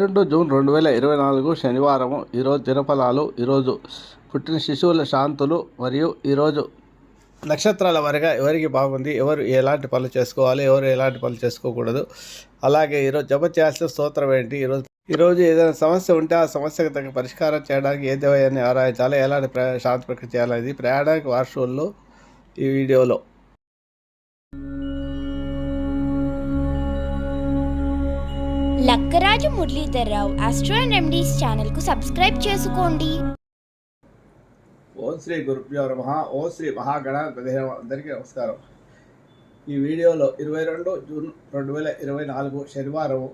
రెండు జూన్ రెండు వేల ఇరవై నాలుగు శనివారం ఈరోజు దినఫలాలు ఈరోజు పుట్టిన శిశువుల శాంతులు మరియు ఈరోజు నక్షత్రాల వరగా ఎవరికి బాగుంది ఎవరు ఎలాంటి పనులు చేసుకోవాలి ఎవరు ఎలాంటి పనులు చేసుకోకూడదు. అలాగే ఈరోజు జప చేయాల్సిన స్తోత్రం ఏంటి ఈరోజు ఈరోజు ఏదైనా సమస్య ఉంటే ఆ సమస్యకు తగ్గ పరిష్కారం చేయడానికి ఏ దేవయాన్ని ఆరాయించాలి ఎలాంటి ప్రయా శాంతి ప్రక్రియ చేయాలి ప్రయాణానికి వార్షువుల్లో ఈ వీడియోలో. Lakkaraju Muralidhar Rao astro and remedies ఛానల్కు సబ్స్క్రైబ్ చేసుకోండి. ఓం శ్రీ గురుభ్యో నమ ఓం శ్రీ మహాగణాధిపతి అందరికీ నమస్కారం. ఈ వీడియోలో ఇరవై రెండు జూన్ రెండు వేల ఇరవై నాలుగు శనివారం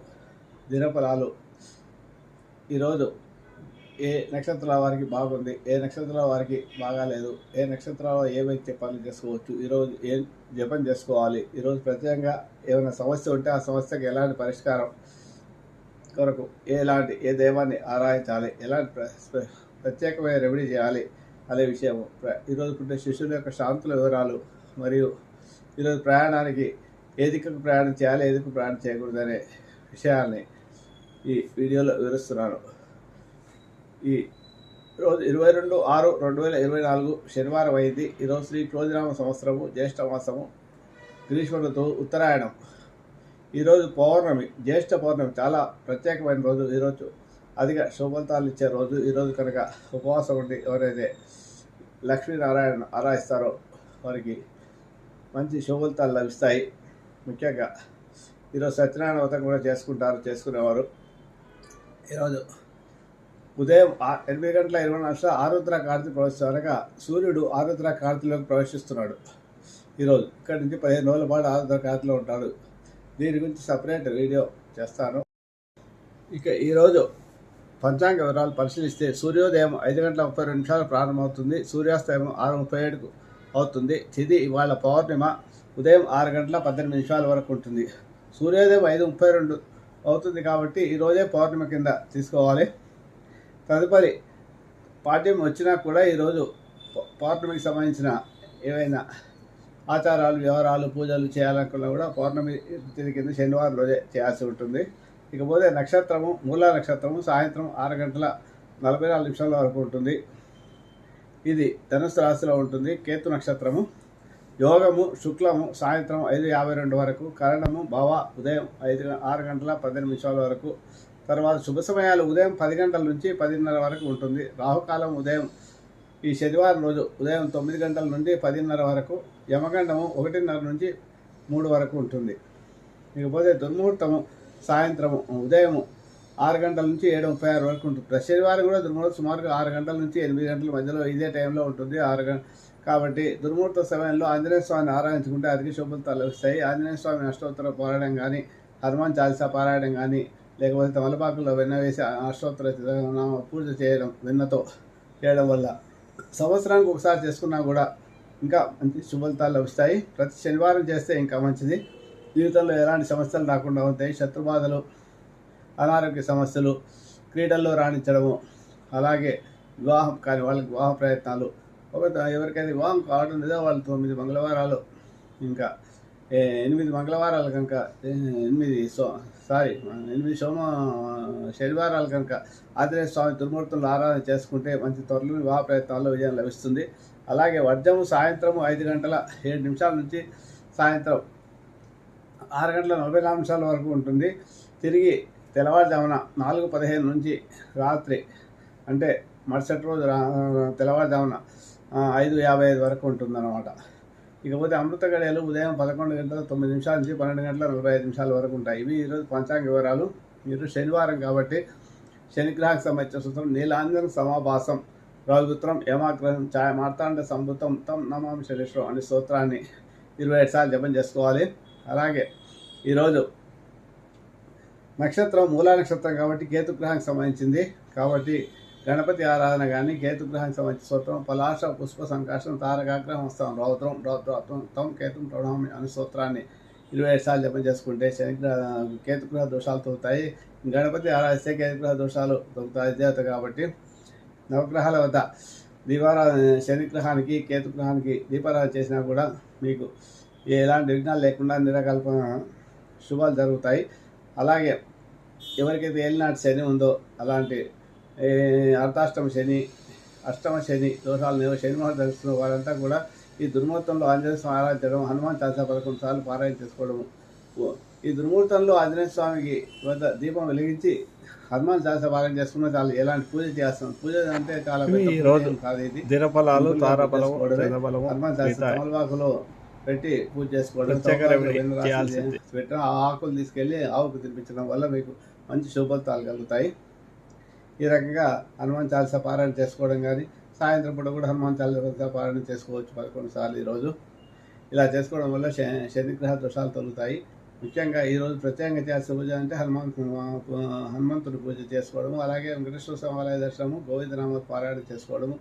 దినఫలాలు. ఈరోజు ఏ నక్షత్రాల వారికి బాగుంది ఏ నక్షత్రాల వారికి బాగాలేదు ఏ నక్షత్రాల్లో ఏవైతే పనులు చేసుకోవచ్చు ఈరోజు ఏం జపం చేసుకోవాలి ఈరోజు ప్రత్యేకంగా ఏమైనా సమస్య ఉంటే ఆ సమస్యకి ఎలాంటి పరిష్కారం కొరకు ఎలాంటి ఏ దైవాన్ని ఆరాధించాలి ఎలాంటి ప్ర- ప్రత్యేకమైన రెమెడీ చేయాలి అనే విషయము. ఈరోజు పుట్టిన శిశువుల యొక్క శాంతుల వివరాలు మరియు ఈరోజు ప్రయాణానికి ఏ దిక్కుకు ప్రయాణం చేయాలి ఏ దిక్కు ప్రయాణం చేయకూడదు అనే విషయాల్ని ఈ వీడియోలో వివరిస్తున్నాను. ఈ రోజు ఇరవై రెండు ఆరు రెండు వేల ఇరవై నాలుగు శనివారం అయింది. ఈరోజు శ్రీ క్రోజనామ సంవత్సరము జ్యేష్ఠ మాసము గ్రీష్మ ఋతువు ఉత్తరాయణం. ఈరోజు పౌర్ణమి జ్యేష్ఠ పౌర్ణమి చాలా ప్రత్యేకమైన రోజు ఈరోజు. అధిక శుభఫలితాలు ఇచ్చే రోజు. ఈరోజు కనుక ఉపవాసం ఉండి ఎవరైతే లక్ష్మీనారాయణ ఆరాధిస్తారో వారికి మంచి శుభఫలితాలు లభిస్తాయి. ముఖ్యంగా ఈరోజు సత్యనారాయణ వ్రతం కూడా చేసుకుంటారు చేసుకునేవారు. ఈరోజు ఉదయం ఆ- ఎనిమిది గంటల ఇరవై నిమిషాలు ఆరుద్ర కార్తీ ప్రవేశించగా అనగా సూర్యుడు ఆరుద్ర కార్తీలోకి ప్రవేశిస్తున్నాడు. ఈరోజు ఇక్కడి నుంచి పదిహేను రోజుల పాటు ఆరుద్ర కార్తీలో ఉంటాడు. దీని గురించి సపరేట్ వీడియో చేస్తాను. ఇక ఈరోజు పంచాంగ వివరాలు పరిశీలిస్తే సూర్యోదయం ఐదు గంటల ముప్పై రెండు నిమిషాలు ప్రారంభమవుతుంది. సూర్యాస్తయం ఆరు ముప్పై ఏడుకు అవుతుంది. తిథి ఇవాళ పౌర్ణిమ. ఉదయం ఆరు గంటల పద్దెనిమిది నిమిషాల వరకు ఉంటుంది. సూర్యోదయం ఐదు ముప్పై రెండు అవుతుంది కాబట్టి ఈరోజే పౌర్ణిమ కింద తీసుకోవాలి. తదుపరి పాఠ్యం వచ్చినా కూడా ఈరోజు పౌర్ణమికి సంబంధించిన ఏవైనా ఆచారాలు వ్యవహారాలు పూజలు చేయాలనుకున్నా కూడా పౌర్ణమి తిరిగి కింద శనివారం రోజే చేయాల్సి ఉంటుంది. ఇకపోతే నక్షత్రము మూలా నక్షత్రము సాయంత్రం ఆరు గంటల నలభై నాలుగు నిమిషాల వరకు ఉంటుంది. ఇది ధనుసు రాశిలో ఉంటుంది. కేతు నక్షత్రము యోగము శుక్లము సాయంత్రం ఐదు యాభై రెండు వరకు కరణము భవ ఉదయం ఐదు ఆరు గంటల పద్దెనిమిది నిమిషాల వరకు. తర్వాత శుభ సమయాలు ఉదయం పది గంటల నుంచి పదిన్నర వరకు ఉంటుంది. రాహుకాలం ఉదయం ఈ శనివారం రోజు ఉదయం తొమ్మిది గంటల నుండి పదిన్నర వరకు యమగండము ఒకటిన్నర నుంచి మూడు వరకు ఉంటుంది. ఇకపోతే దుర్ముహూర్తము సాయంత్రము ఉదయం ఆరు గంటల నుంచి ఏడు ముప్పై ఆరు వరకు ఉంటుంది. ప్రతి శనివారం కూడా దుర్ముహూర్తం సుమారుగా ఆరు గంటల నుంచి ఎనిమిది గంటల మధ్యలో ఇదే టైంలో ఉంటుంది. ఆరు గంట కాబట్టి దుర్ముహూర్త సమయంలో ఆంజనేయ స్వామిని ఆరాధించుకుంటే అధిక శుభలు లభిస్తాయి ఆంజనేయ స్వామి అష్టోత్తర పారాయణం కానీ హనుమాన్ చాలీసా పారాయణం కానీ లేకపోతే తమలపాకుల్లో వెన్న వేసి అష్టోత్తర నామ పూజ చేయడం వెన్నతో చేయడం వల్ల సంవత్సరానికి ఒకసారి చేసుకున్నా కూడా ఇంకా మంచి శుభలితాలు లభిస్తాయి ప్రతి శనివారం చేస్తే ఇంకా మంచిది. జీవితంలో ఎలాంటి సమస్యలు రాకుండా ఉంటాయి. శత్రుబాధలు అనారోగ్య సమస్యలు క్రీడల్లో రాణించడము అలాగే వివాహం కాని వాళ్ళకి వివాహ ప్రయత్నాలు. ఒక ఎవరికైతే వివాహం కావడం లేదో వాళ్ళు తొమ్మిది మంగళవారాలు ఇంకా ఎనిమిది మంగళవారాలు కనుక ఎనిమిది సో సారీ ఎనిమిది సోమ శనివారాలు కనుక ఆంజనేయ స్వామి దుర్మూర్తులు ఆరాధన చేసుకుంటే మంచి త్వరలో వివాహ ప్రయత్నాల్లో విజయం లభిస్తుంది. అలాగే వర్జము సాయంత్రం ఐదు గంటల ఏడు నిమిషాల నుంచి సాయంత్రం ఆరు గంటల నలభై నాలుగు నిమిషాల వరకు ఉంటుంది. తిరిగి తెల్లవారుజామున నాలుగు పదిహేను నుంచి రాత్రి అంటే మరుసటి రోజు తెల్లవారుజామున ఐదు యాభై ఐదు వరకు ఉంటుందన్నమాట. ఇకపోతే అమృత గడియలు ఉదయం పదకొండు గంటల తొమ్మిది నిమిషాల నుంచి పన్నెండు గంటల నలభై ఐదు నిమిషాల వరకు ఉంటాయి. ఇవి ఈరోజు పంచాంగ వివరాలు. మీరు శనివారం కాబట్టి శనిగ్రహానికి సంబంధించిన సూత్రం నీలాంజన సమాభాసం రాజుత్రం యమాగ్రహం ఛాయ మార్తాండ సంభుతం తం నమామి శనేశ్వరం అనే స్తోత్రాన్ని ఇరవై ఏడు సార్లు జపం చేసుకోవాలి. అలాగే ఈరోజు నక్షత్రం మూలా నక్షత్రం కాబట్టి కేతుగ్రహానికి సంబంధించింది. కాబట్టి గణపతి ఆరాధన కానీ కేతుగ్రహం సంబంధించిన స్తోత్రం పలాశ పుష్ప సంకాశం తారకాగ్రహం వస్తాం. రౌద్రం రౌద్రం తం కేతుం ప్రణామి అనే స్తోత్రాన్ని ఇరవై ఐదు సార్లు జపం చేసుకుంటే శనిగ్రహ కేతుగ్రహ దోషాలు తొలుతాయి. గణపతి ఆరాధిస్తే కేతుగ్రహ దోషాలు తొలుతాయి. దేవత కాబట్టి నవగ్రహాల వద్ద దీపారాధన శనిగ్రహానికి కేతుగ్రహానికి దీపారాధన చేసినా కూడా మీకు ఎలాంటి విఘ్నాలు లేకుండా నిరకల్పన శుభాలు జరుగుతాయి. అలాగే ఎవరికైతే ఏలినాటి శని ఉందో అలాంటి అర్ధాష్టమ శని అష్టమ శని దోషాలు లేవు. శని మహర్దర్శనం వారంతా కూడా ఈ దుర్ముహూర్తంలో ఆంజనేయ స్వామి ఆరాధించడం హనుమాన్ చాలీసా పదకొండు సార్లు పారాయణ చేసుకోవడము. ఈ దుర్ముహూర్తంలో ఆంజనేయ స్వామికి వద్ద దీపం వెలిగించి హనుమాన్ చాలీసా పారాయణ చేసుకున్న చాలు ఎలాంటి పూజ చేస్తాం? పూజ అంటే చాలా కాదు ఇది. దినఫలాలు హనుమాన్ చాలీసా పెట్టి పూజ చేసుకోవడం ఆ ఆకులు తీసుకెళ్ళి ఆవుకు తినిపించడం వల్ల మీకు మంచి శుభఫలితాలు కలుగుతాయి. ఈ రకంగా హనుమాన్ చాలీసా పారాయణ చేసుకోవడం కానీ సాయంత్రం పూట కూడా హనుమాన్ చాలీసా పారాయణ చేసుకోవచ్చు పదకొండు సార్లు ఈరోజు ఇలా చేసుకోవడం వల్ల శనిగ్రహ దోషాలు తొలుగుతాయి. ముఖ్యంగా ఈరోజు ప్రత్యేకంగా చేసే పూజ అంటే హనుమంతు హనుమంతుడి పూజ చేసుకోవడము అలాగే వెంకటేశ్వర స్వామి ఆలయ దర్శనము గోవిందనామ పారాయణ చేసుకోవడము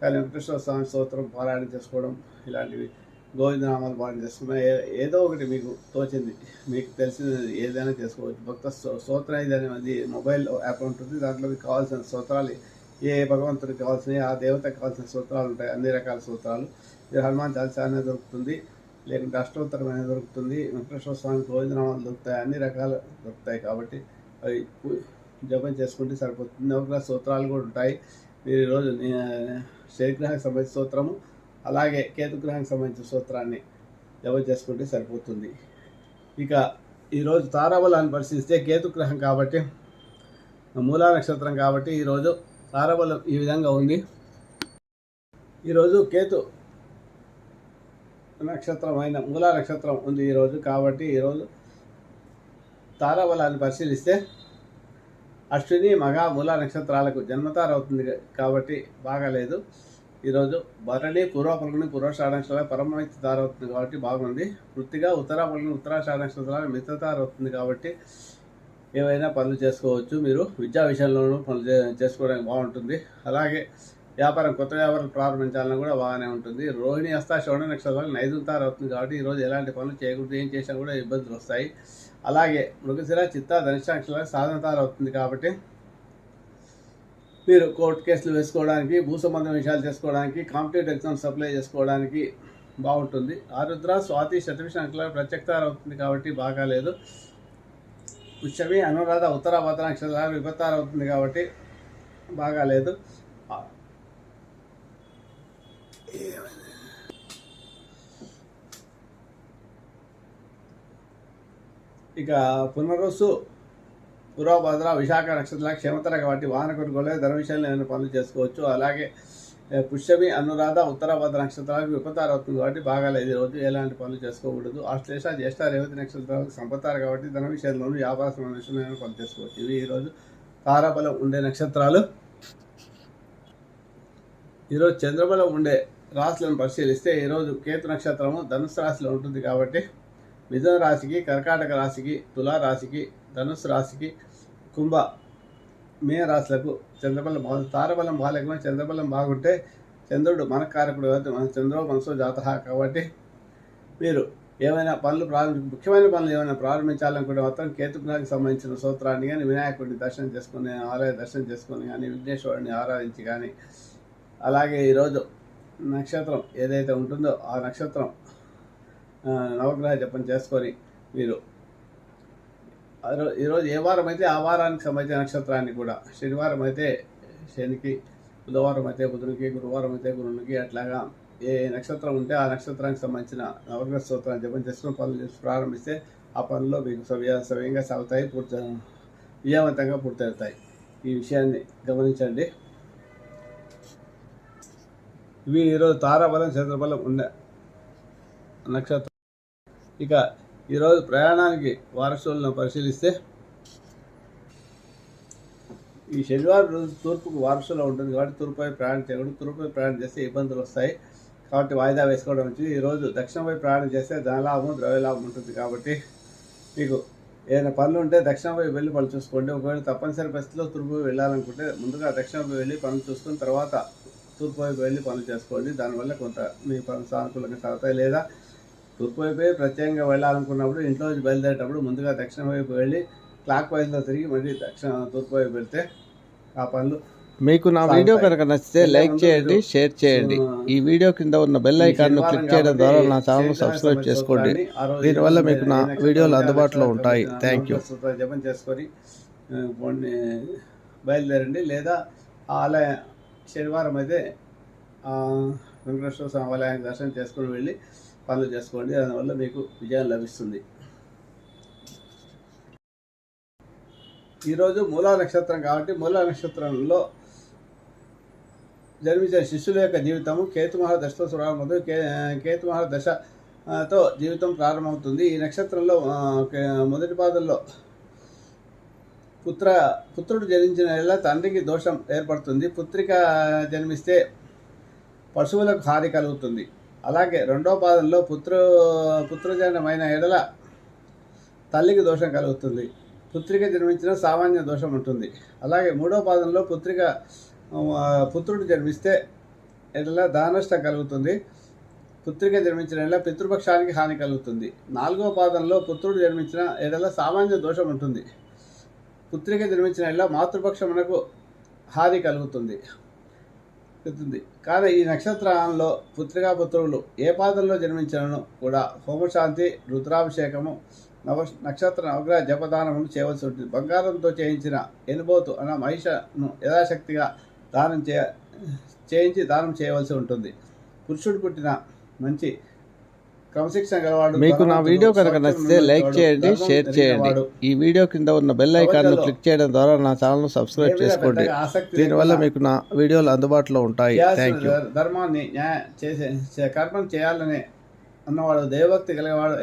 కానీ వెంకటేశ్వర స్వామి స్తోత్రం పారాయణ చేసుకోవడం ఇలాంటివి. గోవిందనామాలు పాఠం చేసుకున్నా ఏ- ఏదో ఒకటి మీకు తోచింది. మీకు తెలిసినది ఏదైనా చేసుకోవచ్చు. భక్త స్తోత్ర ఇది అనేది మొబైల్ యాప్ ఉంటుంది. దాంట్లో మీకు కావాల్సిన స్తోత్రాలు ఏ భగవంతుడికి కావాల్సినవి ఆ దేవతకి కావాల్సిన స్తోత్రాలు ఉంటాయి. అన్ని రకాల స్తోత్రాలు. మీరు హనుమాన్ చాలీసా అనేది దొరుకుతుంది. లేకుంటే అష్టోత్తరం అనేది దొరుకుతుంది. వెంకటేశ్వర స్వామి గోవిందనామాలు దొరుకుతాయి. అన్ని రకాలు దొరుకుతాయి కాబట్టి అవి జపం చేసుకుంటే సరిపోతుంది. ఒక స్తోత్రాలు కూడా ఉంటాయి. మీరు ఈరోజు శరీరానికి సంబంధించిన స్తోత్రము. అలాగే కేతుగ్రహానికి సంబంధించిన సూత్రాన్ని జపం చేసుకుంటే సరిపోతుంది. ఇక ఈరోజు తారాబలాన్ని పరిశీలిస్తే కేతుగ్రహం కాబట్టి మూలా నక్షత్రం కాబట్టి ఈరోజు తారాబలం ఈ విధంగా ఉంది. ఈరోజు కేతు నక్షత్రం అయిన మూలా నక్షత్రం ఉంది ఈరోజు కాబట్టి ఈరోజు తారాబలాన్ని పరిశీలిస్తే అశ్విని మగ మూలా నక్షత్రాలకు జన్మతారవుతుంది కాబట్టి బాగాలేదు. ఈరోజు భరణి పూర్వపల్లిని పూర్వషాఢ నక్షత్రాలు పరమమిత్ర తార కాబట్టి బాగుంది. వృత్తిగా ఉత్తరాపల్లిని ఉత్తరాషాఢ నక్షత్రాలు మిత్ర అవుతుంది కాబట్టి ఏవైనా పనులు చేసుకోవచ్చు. మీరు విద్యా విషయంలోనూ పనులు చే- చేసుకోవడానికి బాగుంటుంది. అలాగే వ్యాపారం కొత్త వ్యాపారం ప్రారంభించాలన్నా కూడా బాగానే ఉంటుంది. రోహిణి హస్త శ్రవణ నక్షత్రాలు నైదుతారు అవుతుంది కాబట్టి ఈరోజు ఎలాంటి పనులు చేయకూడదు ఏం చేసినా కూడా ఇబ్బందులు వస్తాయి. అలాగే మృగశిర చిత్త ధనిష్ట నక్షత్రాలు సాధనతారు అవుతుంది కాబట్టి మీరు కోర్టు కేసులు వేసుకోవడానికి భూ సంబంధం విషయాలు చేసుకోవడానికి కాంపిటేటివ్ ఎగ్జామ్స్ అప్లై చేసుకోవడానికి బాగుంటుంది. ఆరుద్ర స్వాతి శతవిష నక్షత్రాలు ప్రత్యక్తారు అవుతుంది కాబట్టి బాగాలేదు పుష్యమి అనురాధ ఉత్తర భద్ర నక్షత్రాలు విపత్తారు అవుతుంది కాబట్టి బాగాలేదు ఇక పునరుసు పూర్వభద్ర విశాఖ నక్షత్రాల క్షేమతర కాబట్టి వాహన కొనుగోలు ధన విషయంలో ఏమైనా పనులు చేసుకోవచ్చు. అలాగే పుష్యమి అనురాధ ఉత్తరాభద్ర నక్షత్రాలకు విపత్తారు అవుతుంది కాబట్టి బాగా లేదు రోజు ఎలాంటి పనులు చేసుకోకూడదు. ఆశ్లేష జ్యేష్ఠ రేవతి నక్షత్రాలకు సంపతారు కాబట్టి ధన విషయంలోనూ వ్యాపార సంబంధించిన ఏమైనా పనులు చేసుకోవచ్చు. ఇవి ఈరోజు తారాబలం ఉండే నక్షత్రాలు. ఈరోజు చంద్రబలం ఉండే రాశులను పరిశీలిస్తే ఈరోజు కేతు నక్షత్రము ధనుసు రాశిలో ఉంటుంది కాబట్టి మిథున రాశికి కర్కాటక రాశికి తులా రాశికి ధనుసు రాశికి కుంభ మే రాశులకు చంద్రబలం బాగు తారబలం బాగాలేకపోయినా చంద్రబలం బాగుంటే చంద్రుడు మన కారకుడు కాబట్టి మన చంద్రో మనసో జాత కాబట్టి మీరు ఏమైనా పనులు ప్రారంభి ముఖ్యమైన పనులు ఏమైనా ప్రారంభించాలనుకుంటే మాత్రం కేతుగ్రహానికి సంబంధించిన సూత్రాన్ని కానీ వినాయకుడిని దర్శనం చేసుకుని ఆలయ దర్శనం చేసుకుని కానీ విఘ్నేశ్వరుడిని ఆరాధించి కానీ అలాగే ఈరోజు నక్షత్రం ఏదైతే ఉంటుందో ఆ నక్షత్రం నవగ్రహ జపం చేసుకొని మీరు. ఆ ఈరోజు ఏ వారం అయితే ఆ వారానికి సంబంధించిన నక్షత్రాన్ని కూడా శనివారం అయితే శనికి బుధవారం అయితే బుధునికి గురువారం అయితే గురునికి అట్లాగా ఏ నక్షత్రం ఉంటే ఆ నక్షత్రానికి సంబంధించిన నవగ్రహ స్తోత్రాన్ని జపం చేసుకుని పనులు చేసి ప్రారంభిస్తే ఆ పనుల్లో మీకు సవ్య సవ్యంగా సాగుతాయి పూర్తి విజయవంతంగా పూర్తవుతాయి. ఈ విషయాన్ని గమనించండి. ఇవి ఈరోజు తారాబలం చంద్రబలం ఉన్న నక్షత్రం ఇక ఈరోజు ప్రయాణానికి వారసులను పరిశీలిస్తే ఈ శనివారం రోజు తూర్పుకు వారసులో ఉంటుంది కాబట్టి తూర్పుపై ప్రయాణం చేయకూడదు. తూర్పుపై ప్రయాణం చేస్తే ఇబ్బందులు వస్తాయి. కాబట్టి వాయిదా వేసుకోవడం మంచిది. ఈరోజు దక్షిణపై ప్రయాణం చేస్తే ధనలాభం ద్రవ్యలాభం ఉంటుంది కాబట్టి మీకు ఏదైనా పనులు ఉంటే దక్షిణపై వెళ్ళి పనులు చూసుకోండి. ఒకవేళ తప్పనిసరి పరిస్థితిలో తూర్పు వెళ్ళాలనుకుంటే ముందుగా దక్షిణపై వెళ్ళి పనులు చూసుకుని తర్వాత తూర్పు వైపు వెళ్ళి పనులు చేసుకోండి. దానివల్ల కొంత మీ పనులు సానుకూలంగా సాగుతాయి లేదా తూర్పు వైపే ప్రత్యేకంగా వెళ్ళాలనుకున్నప్పుడు ఇంట్లో నుంచి బయలుదేరేటప్పుడు ముందుగా దక్షిణ వైపు వెళ్ళి క్లాక్ వైజ్లో తిరిగి మళ్ళీ దక్షిణ తూర్పు వైపు వెళ్తే ఆ పనులు మీకు నా. వీడియో కనుక నచ్చితే లైక్ చేయండి షేర్ చేయండి. ఈ వీడియో కింద ఉన్న బెల్ ఐకాన్ను క్లిక్ చేయడం ద్వారా నా ఛానల్ సబ్స్క్రైబ్ చేసుకోండి. దీనివల్ల మీకు నా వీడియోలు అందుబాటులో ఉంటాయి. థ్యాంక్ యూ జపం చేసుకొని పోండి, బయలుదేరండి. లేదా ఆలయ శనివారం అయితే వెంకటేశ్వర స్వామి ఆలయాన్ని దర్శనం చేసుకొని వెళ్ళి పనులు చేసుకోండి దానివల్ల మీకు విజయం లభిస్తుంది. ఈరోజు మూలా నక్షత్రం కాబట్టి మూలా నక్షత్రంలో జన్మించిన శిష్యుల యొక్క జీవితము కేతుమహా దశతో ప్రారంభమవుతుంది కే కేతుమహా దశతో జీవితం ప్రారంభమవుతుంది. ఈ నక్షత్రంలో కే- మొదటి పాదంలో పుత్ర పుత్రుడు జన్మించిన వేళ తండ్రికి దోషం ఏర్పడుతుంది. పుత్రిక జన్మిస్తే పశువులకు హాని కలుగుతుంది. అలాగే రెండో పాదంలో పుత్ర పుత్రజనమైన ఎడల తల్లికి దోషం కలుగుతుంది. పుత్రిక జన్మించిన సామాన్య దోషం ఉంటుంది. అలాగే మూడో పాదంలో పుత్రిక పుత్రుడు జన్మిస్తే ఎడల దానష్టం కలుగుతుంది. పుత్రిక జన్మించిన ఎడల పితృపక్షానికి హాని కలుగుతుంది. నాలుగో పాదంలో పుత్రుడు జన్మించిన ఎడల సామాన్య దోషం ఉంటుంది. పుత్రిక జన్మించిన ఎడల మాతృపక్షమునకు హాని కలుగుతుంది. చెప్తుంది. కానీ ఈ నక్షత్రంలో పుత్రికా పుత్రులు ఏ పాదంలో జన్మించినను కూడా హోమశాంతి రుద్రాభిషేకము నవ నక్షత్ర నవగ్రహ జపదానములు చేయవలసి ఉంటుంది. బంగారంతో చేయించిన ఎనుబోతు అన్న మహిషను యథాశక్తిగా దానం చేయ చేయించి దానం చేయవలసి ఉంటుంది. పురుషుడు పుట్టిన మంచి మీకు నా వీడియో కనుక నచ్చితే లైక్ చేయండి షేర్ చేయండి. ఈ వీడియో కింద ఉన్న బెల్ ఐకాన్ను క్లిక్ చేయడం ద్వారా నా ఛానల్ను సబ్స్క్రైబ్ చేసుకోండి. దీనివల్ల మీకు నా వీడియోలు అందుబాటులో ఉంటాయి. థ్యాంక్ యూ ధర్- ధర్మాన్ని చేసే కర్మం చేయాలనే అన్నవాడు దేవభక్తి కలిగేవాడు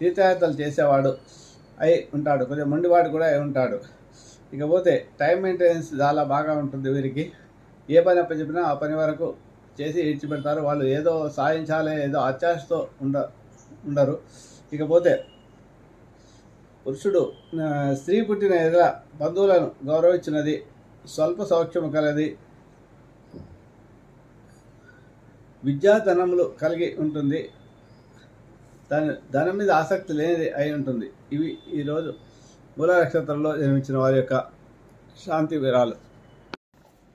తీర్థయాత్రలు చేసేవాడు అయి ఉంటాడు. కొద్దిగా మొండివాడు కూడా అయి ఉంటాడు. ఇకపోతే టైం మెయింటెనెన్స్ చాలా బాగా ఉంటుంది వీరికి. ఏ పని అప్పచెప్పినా ఆ పని వరకు చేసి ఇడిచిపెడతారు వాళ్ళు ఏదో సాధించాలి ఏదో అత్యాశతో ఉండ ఉండరు. ఇకపోతే పురుషుడు స్త్రీ పుట్టిన ఎదుర బంధువులను గౌరవించినది స్వల్ప సౌక్ష్యము కలది విద్యాధనములు కలిగి ఉంటుంది. దాని ధనం మీద ఆసక్తి లేనిది అయి ఉంటుంది. ఇవి ఈరోజు మూల నక్షత్రంలో జన్మించిన వారి యొక్క శాంతి వివరాలు.